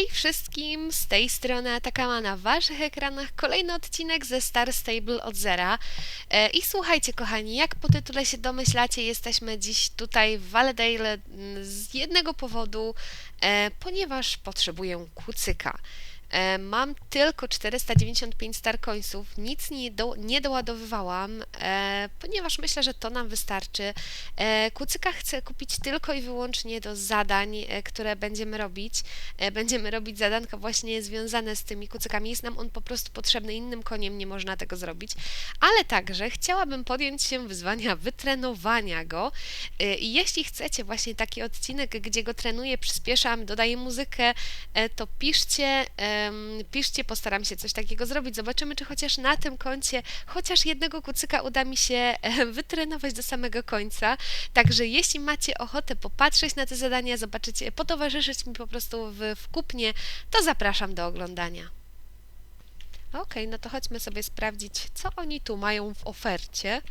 Hej wszystkim, z tej strony Atakama na waszych ekranach kolejny odcinek ze Star Stable od zera. E, I słuchajcie kochani, jak po tytule się domyślacie, jesteśmy dziś tutaj w Valedale mm, z jednego powodu, e, ponieważ potrzebuję kucyka. E, Mam tylko 495 star coinsów, nic nie, do, nie doładowywałam, e, ponieważ myślę, że to nam wystarczy. E, kucyka chcę kupić tylko i wyłącznie do zadań, które będziemy robić. Będziemy robić zadanka właśnie związane z tymi kucykami. Jest nam on po prostu potrzebny, innym koniem nie można tego zrobić. Ale także chciałabym podjąć się wyzwania wytrenowania go. I jeśli chcecie właśnie taki odcinek, gdzie go trenuję, przyspieszam, dodaję muzykę, to piszcie, piszcie, postaram się coś takiego zrobić. Zobaczymy, czy chociaż na tym koncie chociaż jednego kucyka uda mi się wytrenować do samego końca. Także jeśli macie ochotę popatrzeć na te zadania, zobaczyć, e, potowarzyszyć mi po prostu w, w kupnie, to zapraszam do oglądania. Okej, no to chodźmy sobie sprawdzić, co oni tu mają w ofercie.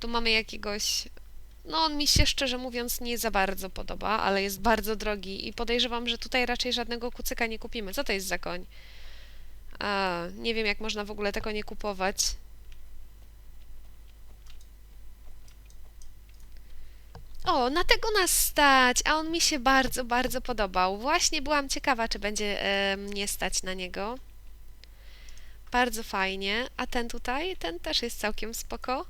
Tu mamy jakiegoś. No, on mi się szczerze mówiąc nie za bardzo podoba, ale jest bardzo drogi i podejrzewam, że tutaj raczej żadnego kucyka nie kupimy. Co to jest za koń? A, nie wiem, jak można w ogóle tego nie kupować. O, na tego nas stać, a on mi się bardzo, bardzo podobał. Właśnie byłam ciekawa, czy będzie e, mnie stać na niego. Bardzo fajnie. A ten tutaj? Ten też jest całkiem spoko.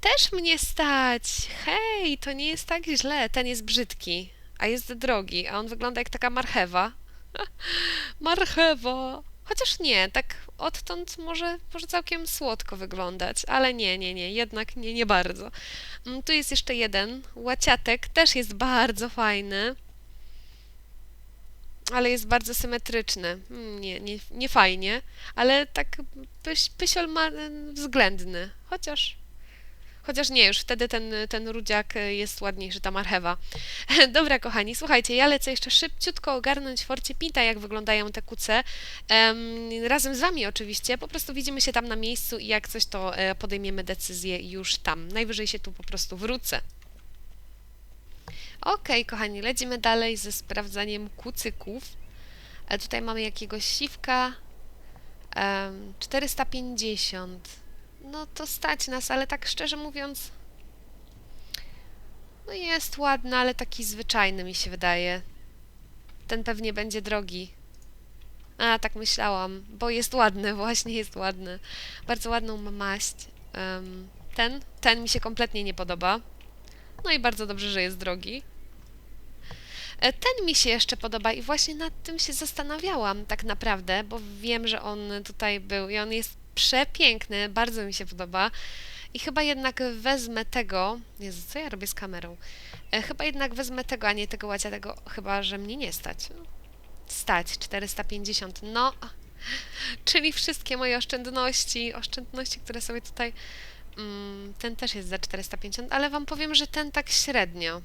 Też mnie stać! Hej, to nie jest tak źle. Ten jest brzydki, a jest drogi, a on wygląda jak taka marchewa. Marchewa! Chociaż nie, tak odtąd może, może całkiem słodko wyglądać, ale nie, nie, nie, jednak nie, nie bardzo. Mm, Tu jest jeszcze jeden, łaciatek, też jest bardzo fajny, ale jest bardzo symetryczny. Mm, Nie, nie, nie fajnie, ale tak pyś, pysiol ma mm, względny, chociaż Chociaż nie, już wtedy ten, ten rudziak e, jest ładniejszy, ta marchewa. Dobra, kochani, słuchajcie, ja lecę jeszcze szybciutko ogarnąć Forcie Pinta, jak wyglądają te kuce. Em, razem z wami oczywiście, po prostu widzimy się tam na miejscu i jak coś, to e, podejmiemy decyzję już tam. Najwyżej się tu po prostu wrócę. Okej, kochani, lecimy dalej ze sprawdzaniem kucyków. E, tutaj mamy jakiegoś siwka. Em, 450. No to stać nas, ale tak szczerze mówiąc. No jest ładny, ale taki zwyczajny mi się wydaje. Ten pewnie będzie drogi. A, tak myślałam, bo jest ładny, właśnie jest ładny. Bardzo ładną ma maść. Em, ten, ten mi się kompletnie nie podoba. No i bardzo dobrze, że jest drogi. E, Ten mi się jeszcze podoba i właśnie nad tym się zastanawiałam tak naprawdę, bo wiem, że on tutaj był i on jest przepiękny, bardzo mi się podoba. I chyba jednak wezmę tego. Jezu, co ja robię z kamerą? E, chyba jednak wezmę tego, a nie tego łaciatego, chyba że mnie nie stać. Stać, 450. No, czyli wszystkie moje oszczędności, oszczędności, które sobie tutaj. Mm, ten też jest za 450, ale wam powiem, że ten tak średnio.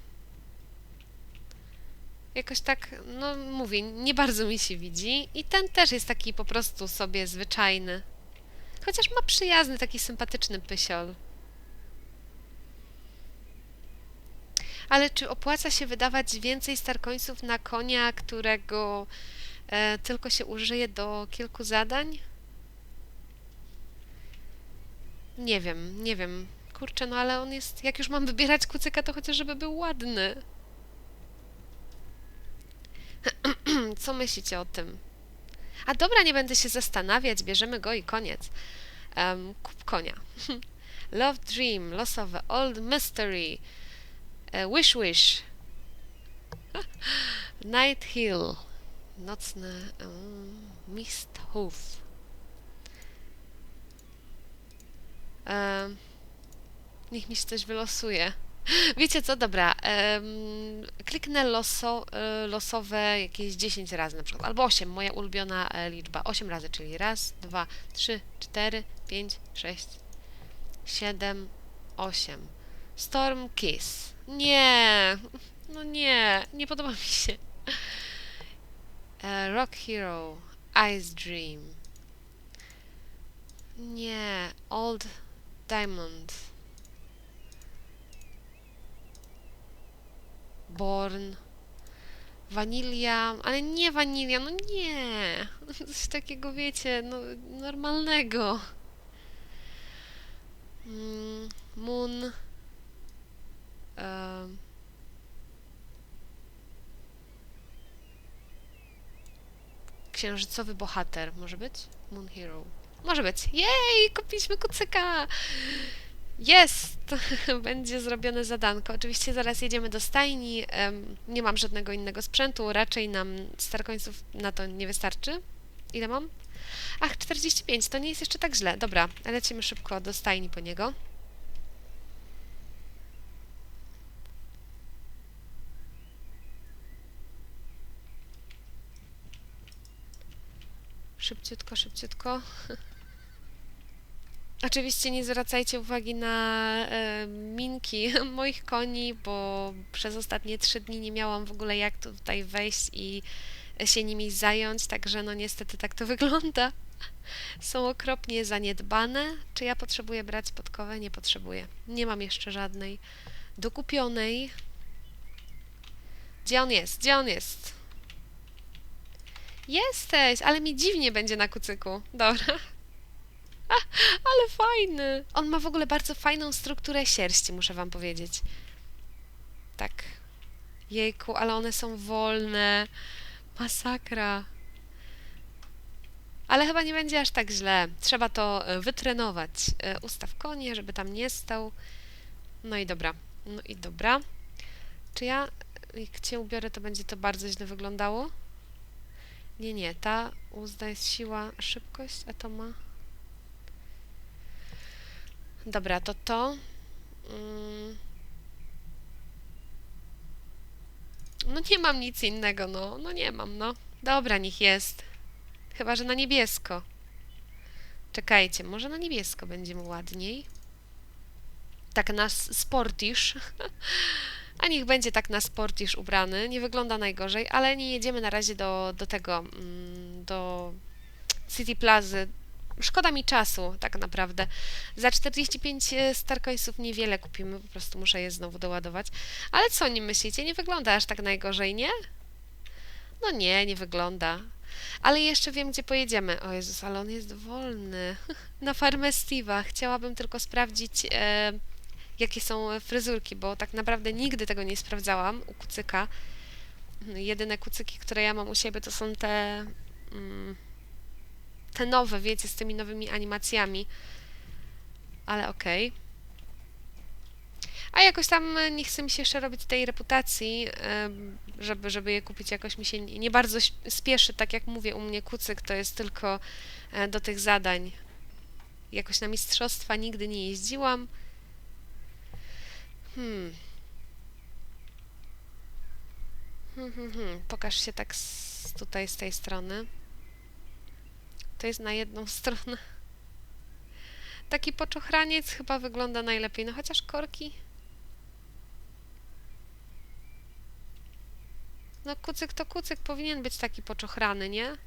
Jakoś tak, no mówię, nie bardzo mi się widzi. I ten też jest taki po prostu sobie zwyczajny. Chociaż ma przyjazny, taki sympatyczny pysiol. Ale czy opłaca się wydawać więcej starkońców na konia, którego e, tylko się użyje do kilku zadań? Nie wiem, nie wiem. Kurczę, no ale on jest. Jak już mam wybierać kucyka, to chociaż żeby był ładny. Co myślicie o tym? A dobra, nie będę się zastanawiać, bierzemy go i koniec. Um, kup konia. Love Dream, losowe, Old Mystery, e, Wish Wish, Night Hill, nocny um, Mist Hoof. Um, niech mi się coś wylosuje. Wiecie co, dobra, kliknę loso, e, losowe jakieś 10 razy na przykład, albo 8, moja ulubiona e, liczba, 8 razy, czyli raz, dwa, trzy, cztery, pięć, sześć, siedem, osiem. Storm Kiss. Nie, no nie, nie podoba mi się. E, Rock Hero, Ice Dream. Nie, Old Diamond. Born, Wanilia, ale nie wanilia, no nie. Coś takiego, wiecie, no normalnego. Mm, moon. księżycowy bohater, może być? Moon Hero. Może być. Jej, kupiliśmy kucyka! Jest! Będzie zrobione zadanko. Oczywiście zaraz jedziemy do stajni. nie mam żadnego innego sprzętu. Raczej nam starkońców na to nie wystarczy. Ile mam? Ach, 45. To nie jest jeszcze tak źle. Dobra, lecimy szybko do stajni po niego. Szybciutko, szybciutko. Oczywiście nie zwracajcie uwagi na e, minki moich koni, bo przez ostatnie trzy dni nie miałam w ogóle jak tutaj wejść i się nimi zająć, także no niestety tak to wygląda. Są okropnie zaniedbane. Czy ja potrzebuję brać podkowę? Nie potrzebuję. Nie mam jeszcze żadnej dokupionej. Gdzie on jest? Gdzie on jest? Jesteś, ale mi dziwnie będzie na kucyku. Dobra. Ale fajny. On ma w ogóle bardzo fajną strukturę sierści, muszę wam powiedzieć. Tak. Jejku, ale one są wolne. Masakra. Ale chyba nie będzie aż tak źle. Trzeba to e, wytrenować. E, Ustaw konie, żeby tam nie stał. No i dobra. No i dobra. Czy ja, jak cię ubiorę, to będzie to bardzo źle wyglądało? Nie, nie. Ta uzda jest siła, szybkość, a to ma... Dobra, to to. Mm. No nie mam nic innego, no. No nie mam, no. Dobra, niech jest. Chyba, że na niebiesko. Czekajcie, może na niebiesko będzie mu ładniej. Tak na sportisz. A niech będzie tak na sportisz ubrany. Nie wygląda najgorzej, ale nie jedziemy na razie do, do tego, mm, do City Plazy. Szkoda mi czasu, tak naprawdę. Za 45 starcoinsów niewiele kupimy, po prostu muszę je znowu doładować. Ale co nie myślicie? Nie wygląda aż tak najgorzej, nie? No nie, nie wygląda. Ale jeszcze wiem, gdzie pojedziemy. O Jezus, ale on jest wolny. Na farmę Steve'a. Chciałabym tylko sprawdzić, e, jakie są fryzurki, bo tak naprawdę nigdy tego nie sprawdzałam u kucyka. Jedyne kucyki, które ja mam u siebie, to są te... Mm, te nowe, wiecie, z tymi nowymi animacjami. Ale okej. A jakoś tam e, nie chce mi się jeszcze robić tej reputacji, em, żeby, żeby je kupić. Jakoś mi się nie bardzo spieszy, tak jak mówię, u mnie kucyk to jest tylko e, do tych zadań. Jakoś na mistrzostwa nigdy nie jeździłam. Hmm. Hmm, hmm, hmm. Pokaż się tak z, tutaj z tej strony. To jest na jedną stronę. Taki poczochraniec chyba wygląda najlepiej, no chociaż korki. No kucyk to kucyk powinien być taki poczochrany, nie?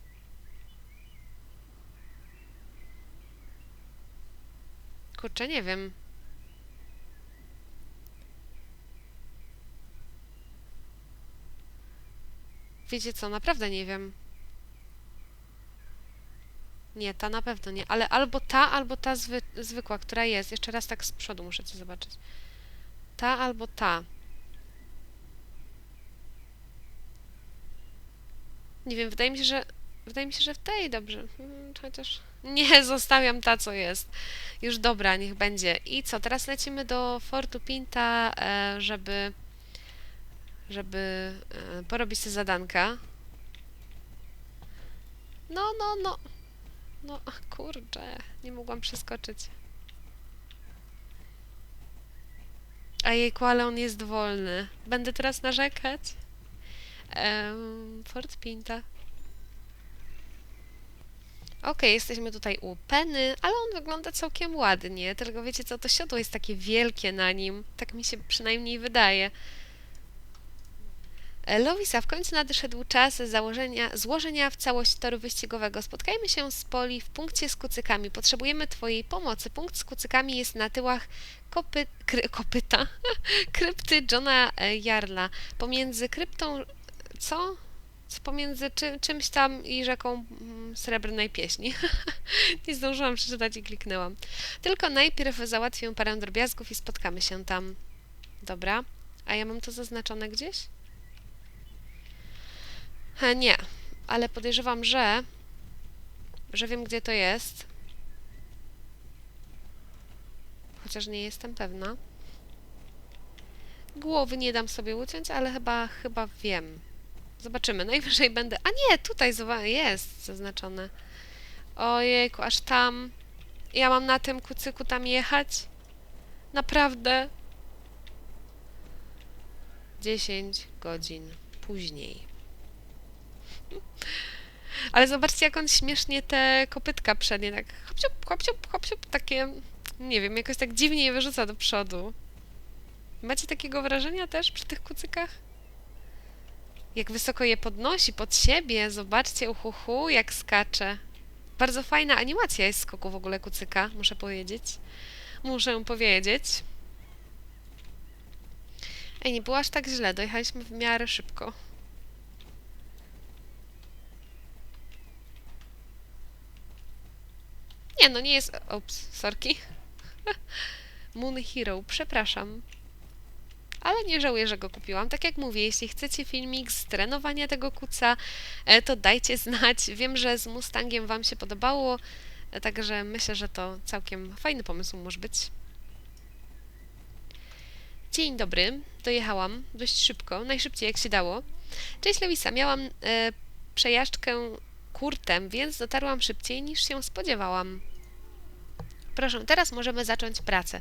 Kurczę, nie wiem. Wiecie co, naprawdę nie wiem. Nie, ta na pewno nie, ale albo ta, albo ta zwy, zwykła, która jest. Jeszcze raz tak z przodu muszę to zobaczyć. Ta albo ta. Nie wiem, wydaje mi się, że wydaje mi się, że w tej dobrze. Hmm, Chociaż nie, zostawiam ta, co jest. Już dobra, niech będzie. I co, teraz lecimy do Fortu Pinta, e, żeby żeby e, porobić te zadanka. No, no, no. No, kurczę, nie mogłam przeskoczyć. A jejku, ale on jest wolny. Będę teraz narzekać. Em, Fort Pinta. Okej, jesteśmy tutaj u Penny, ale on wygląda całkiem ładnie. Tylko wiecie co, to siodło jest takie wielkie na nim. Tak mi się przynajmniej wydaje. E, Lowisa, w końcu nadszedł czas założenia, złożenia w całość toru wyścigowego. Spotkajmy się z Poli w punkcie z kucykami. Potrzebujemy Twojej pomocy. Punkt z kucykami jest na tyłach kopy, kry, kopyta, krypty Johna e, Jarla. Pomiędzy kryptą co? Pomiędzy czy, czymś tam i rzeką mm, Srebrnej Pieśni. Nie zdążyłam przeczytać i kliknęłam. Tylko najpierw załatwię parę drobiazgów i spotkamy się tam. Dobra. A ja mam to zaznaczone gdzieś? He, nie, ale podejrzewam, że że wiem, gdzie to jest. Chociaż nie jestem pewna. Głowy nie dam sobie uciąć, ale chyba, chyba wiem. Zobaczymy. Najwyżej będę... A nie, tutaj jest zaznaczone. Ojejku, aż tam. Ja mam na tym kucyku tam jechać? Naprawdę? 10 godzin później. Ale zobaczcie, jak on śmiesznie te kopytka przednie tak hopsiup, hopsiup, hopsiup, takie, nie wiem, jakoś tak dziwnie je wyrzuca do przodu. Macie takiego wrażenia też przy tych kucykach? Jak wysoko je podnosi pod siebie, zobaczcie, uhuhu, jak skacze. Bardzo fajna animacja jest skoku w ogóle kucyka, muszę powiedzieć. Muszę powiedzieć. Ej, nie było aż tak źle, dojechaliśmy w miarę szybko. Nie, no nie jest... Ops, sorki. Moon Hero, przepraszam. Ale nie żałuję, że go kupiłam. Tak jak mówię, jeśli chcecie filmik z trenowania tego kuca, e, to dajcie znać. Wiem, że z Mustangiem Wam się podobało, e, także myślę, że to całkiem fajny pomysł może być. Dzień dobry, dojechałam dość szybko, najszybciej jak się dało. Cześć Lewisa, miałam e, przejażdżkę kurtem, więc dotarłam szybciej niż się spodziewałam. Proszę, teraz możemy zacząć pracę.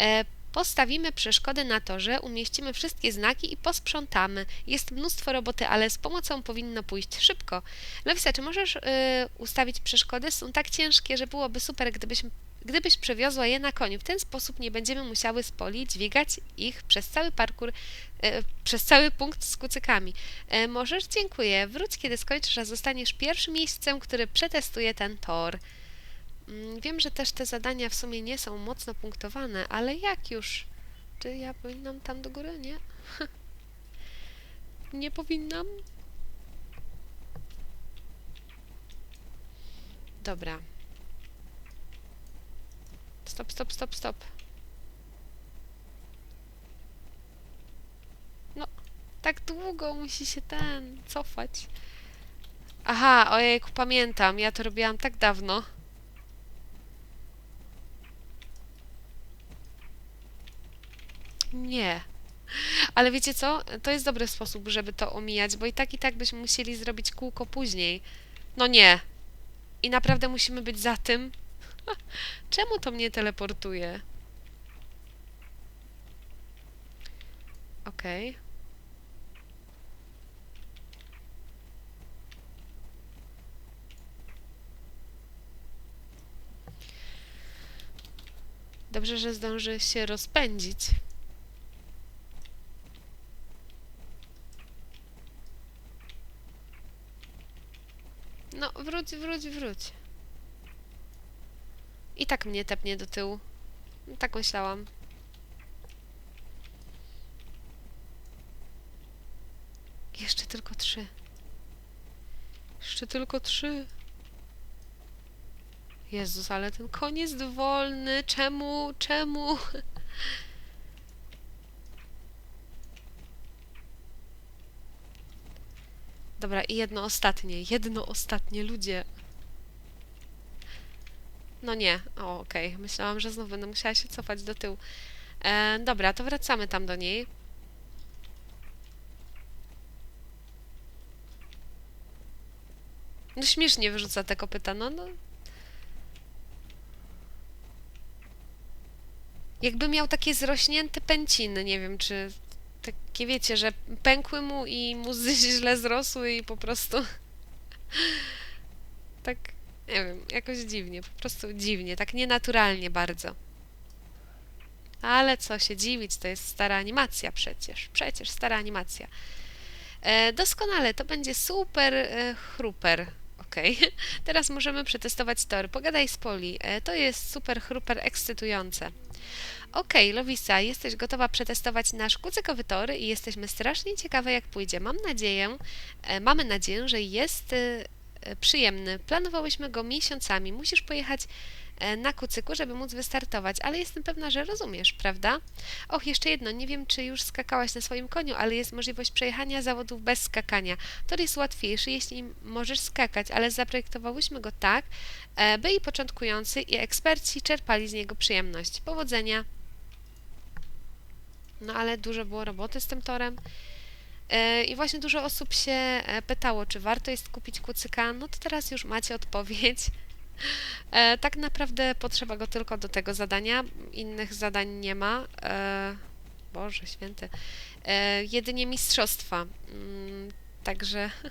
E, postawimy przeszkody na torze, umieścimy wszystkie znaki i posprzątamy. Jest mnóstwo roboty, ale z pomocą powinno pójść szybko. Lewisa, czy możesz e, ustawić przeszkody? Są tak ciężkie, że byłoby super, gdybyś, gdybyś przewiozła je na koniu. W ten sposób nie będziemy musiały z poli dźwigać ich przez cały parkour, e, przez cały punkt z kucykami. Możesz? Dziękuję. Wróć, kiedy skończysz, a zostaniesz pierwszym miejscem, który przetestuje ten tor. Mm, Wiem, że też te zadania w sumie nie są mocno punktowane, ale jak już? Czy ja powinnam tam do góry? Nie? Nie powinnam? Dobra. Stop, stop, stop, stop. No, tak długo musi się ten cofać. Aha, ojejku, pamiętam. Ja to robiłam tak dawno. Nie. Ale wiecie co? To jest dobry sposób, żeby to omijać, bo i tak i tak byśmy musieli zrobić kółko później. No nie. I naprawdę musimy być za tym. Czemu to mnie teleportuje? Okej. Dobrze, że zdąży się rozpędzić. No, wróć, wróć, wróć. I tak mnie tepnie do tyłu. Tak myślałam. Jeszcze tylko trzy. Jeszcze tylko trzy. Jezus, ale ten jest wolny. Czemu? Czemu? Dobra, i jedno ostatnie. Jedno ostatnie, ludzie. No nie. O, okej. Myślałam, że znów będę musiała się cofać do tyłu. E, dobra, to wracamy tam do niej. No śmiesznie wyrzuca te kopyta, no, no. Jakby miał takie zrośnięte pęciny, nie wiem, czy takie wiecie, że pękły mu i mu z- źle zrosły i po prostu tak, nie wiem, jakoś dziwnie, po prostu dziwnie, tak nienaturalnie bardzo. Ale co się dziwić, to jest stara animacja przecież, przecież stara animacja. E, doskonale, to będzie super e, chruper. Okej, teraz możemy przetestować tor. Pogadaj z Poli. E, to jest super chruper ekscytujące. Okej, Lowisa, jesteś gotowa przetestować nasz kucykowy tor i jesteśmy strasznie ciekawe, jak pójdzie. Mam nadzieję, e, mamy nadzieję, że jest e, e, przyjemny. Planowałyśmy go miesiącami. Musisz pojechać na kucyku, żeby móc wystartować, ale jestem pewna, że rozumiesz, prawda? Och, jeszcze jedno, nie wiem, czy już skakałaś na swoim koniu, ale jest możliwość przejechania zawodów bez skakania. Tor jest łatwiejszy, jeśli możesz skakać, ale zaprojektowałyśmy go tak, e, by i początkujący, i eksperci czerpali z niego przyjemność. Powodzenia! No ale dużo było roboty z tym torem. E, I właśnie dużo osób się e, pytało, czy warto jest kupić kucyka. No to teraz już macie odpowiedź. E, Tak naprawdę potrzeba go tylko do tego zadania. Innych zadań nie ma. E, Boże święty. E, Jedynie mistrzostwa. Mm, Także.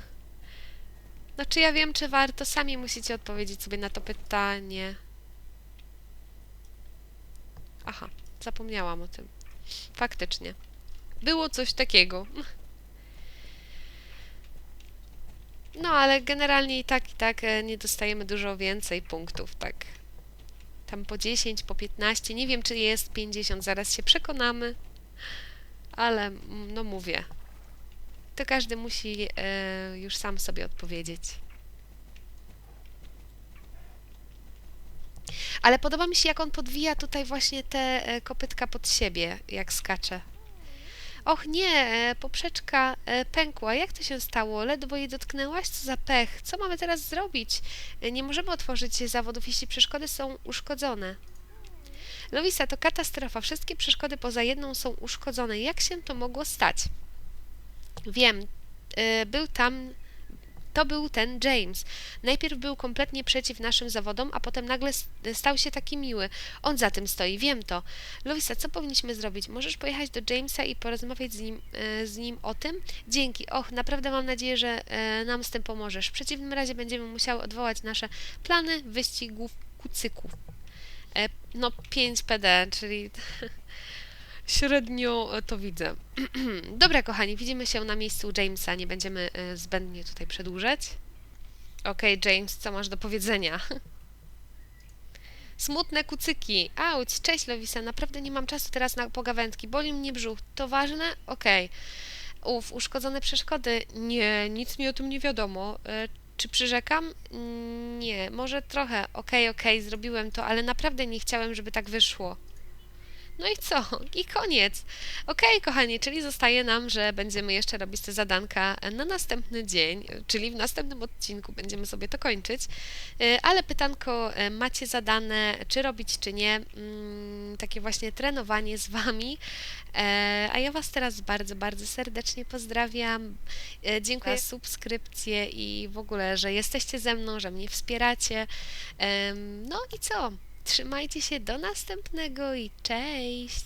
No czy ja wiem, czy warto? Sami musicie odpowiedzieć sobie na to pytanie. Aha, zapomniałam o tym. Faktycznie. Było coś takiego. No, ale generalnie i tak, i tak e, nie dostajemy dużo więcej punktów, tak. Tam po 10, po 15, nie wiem czy jest 50, zaraz się przekonamy, ale no mówię. To każdy musi e, już sam sobie odpowiedzieć. Ale podoba mi się, jak on podwija tutaj właśnie te e, kopytka pod siebie, jak skacze. Och nie, e, poprzeczka e, pękła. Jak to się stało? Ledwo jej dotknęłaś? Co za pech. Co mamy teraz zrobić? E, Nie możemy otworzyć zawodów, jeśli przeszkody są uszkodzone. Lowisa, to katastrofa. Wszystkie przeszkody poza jedną są uszkodzone. Jak się to mogło stać? Wiem, był tam. To był ten James. Najpierw był kompletnie przeciw naszym zawodom, a potem nagle stał się taki miły. On za tym stoi, wiem to. Louisa, co powinniśmy zrobić? Możesz pojechać do Jamesa i porozmawiać z nim, e, z nim o tym? Dzięki. Och, naprawdę mam nadzieję, że e, nam z tym pomożesz. W przeciwnym razie będziemy musiały odwołać nasze plany wyścigów kucyków. E, no, 5 PD, czyli średnio e, to widzę. Dobra, kochani, widzimy się na miejscu Jamesa. Nie będziemy e, zbędnie tutaj przedłużać. Okej, James, co masz do powiedzenia? Smutne kucyki. Auć, cześć Lowisa, naprawdę nie mam czasu teraz na pogawędki. Boli mnie brzuch. To ważne? Okej. Uf, uszkodzone przeszkody? Nie, nic mi o tym nie wiadomo. E, czy przyrzekam? Nie, może trochę. Okej, okej, zrobiłem to, ale naprawdę nie chciałem, żeby tak wyszło. No i co? I koniec. Okej, kochani, czyli zostaje nam, że będziemy jeszcze robić te zadanka na następny dzień, czyli w następnym odcinku będziemy sobie to kończyć. E, Ale pytanko e, macie zadane, czy robić, czy nie. Mm, Takie właśnie trenowanie z Wami. E, A ja Was teraz bardzo, bardzo serdecznie pozdrawiam. Dziękuję za subskrypcję i w ogóle, że jesteście ze mną, że mnie wspieracie. No i co? Trzymajcie się do następnego i cześć!